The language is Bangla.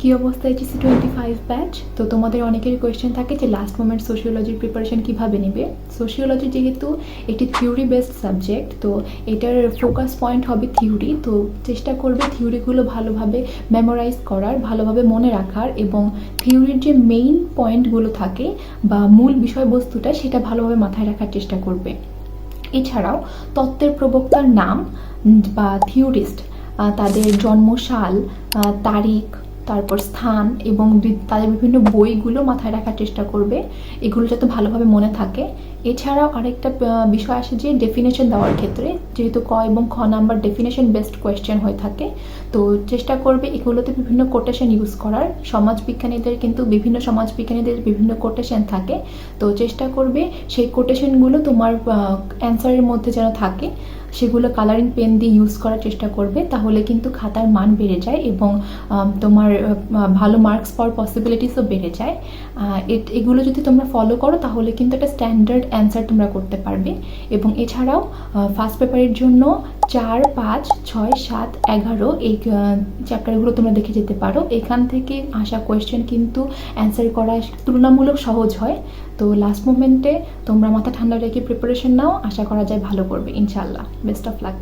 কী অবস্থা এইচএসসি টোয়েন্টি ফাইভ ব্যাচ তো তোমাদের অনেকেরই কোয়েশ্চেন থাকে যে লাস্ট মোমেন্ট সোশিওলজির প্রিপারেশন কীভাবে নেবে? সোশিওলজি যেহেতু একটি থিওরি বেসড সাবজেক্ট তো এটার ফোকাস পয়েন্ট হবে থিওরি তো চেষ্টা করবে থিওরিগুলো ভালোভাবে মেমোরাইজ করার ভালোভাবে মনে রাখার এবং থিওরির যে মেইন পয়েন্টগুলো থাকে বা মূল বিষয়বস্তুটা সেটা ভালোভাবে মাথায় রাখার চেষ্টা করবে। এছাড়াও তত্ত্বের প্রবক্তার নাম বা থিওরিস্ট তাদের জন্মসাল আহ, তারিখ তারপর স্থান এবং তাদের বিভিন্ন বইগুলো মাথায় রাখার চেষ্টা করবে। এগুলো যাতে ভালোভাবে মনে থাকে। এছাড়াও আরেকটা বিষয় আসে যে ডেফিনেশন দেওয়ার ক্ষেত্রে। যেহেতু ক এবং খ নাম্বার ডেফিনেশন বেসড কোয়েশ্চেন হয়ে থাকে, তো চেষ্টা করবে এগুলোতে বিভিন্ন কোটেশন ইউজ করার। সমাজবিজ্ঞানীদের কিন্তু বিভিন্ন সমাজবিজ্ঞানীদের বিভিন্ন কোটেশন থাকে। তো চেষ্টা করবে সেই কোটেশনগুলো তোমার অ্যান্সারের মধ্যে যেন থাকে। সেগুলো কালারিং পেন দিয়ে ইউজ করার চেষ্টা করবে, তাহলে কিন্তু খাতার মান বেড়ে যায় এবং তোমার ভালো মার্কস পাওয়ার পসিবিলিটিসও বেড়ে যায়। এগুলো যদি তোমরা ফলো করো, তাহলে কিন্তু একটা স্ট্যান্ডার্ড অ্যান্সার তোমরা করতে পারবে। এবং এছাড়াও ফার্স্ট পেপারের জন্য চার পাঁচ ছয় সাত এগারো এই চ্যাপ্টারগুলো তোমরা দেখে যেতে পারো। এখান থেকে আসা কোয়েশ্চেন কিন্তু অ্যান্সার করা তুলনামূলক সহজ হয়। তো লাস্ট মোমেন্টে তোমরা মাথা ঠান্ডা রেখে প্রিপারেশন নাও, আশা করা যায় ভালো করবে ইনশাল্লাহ বেস্ট অফ লাক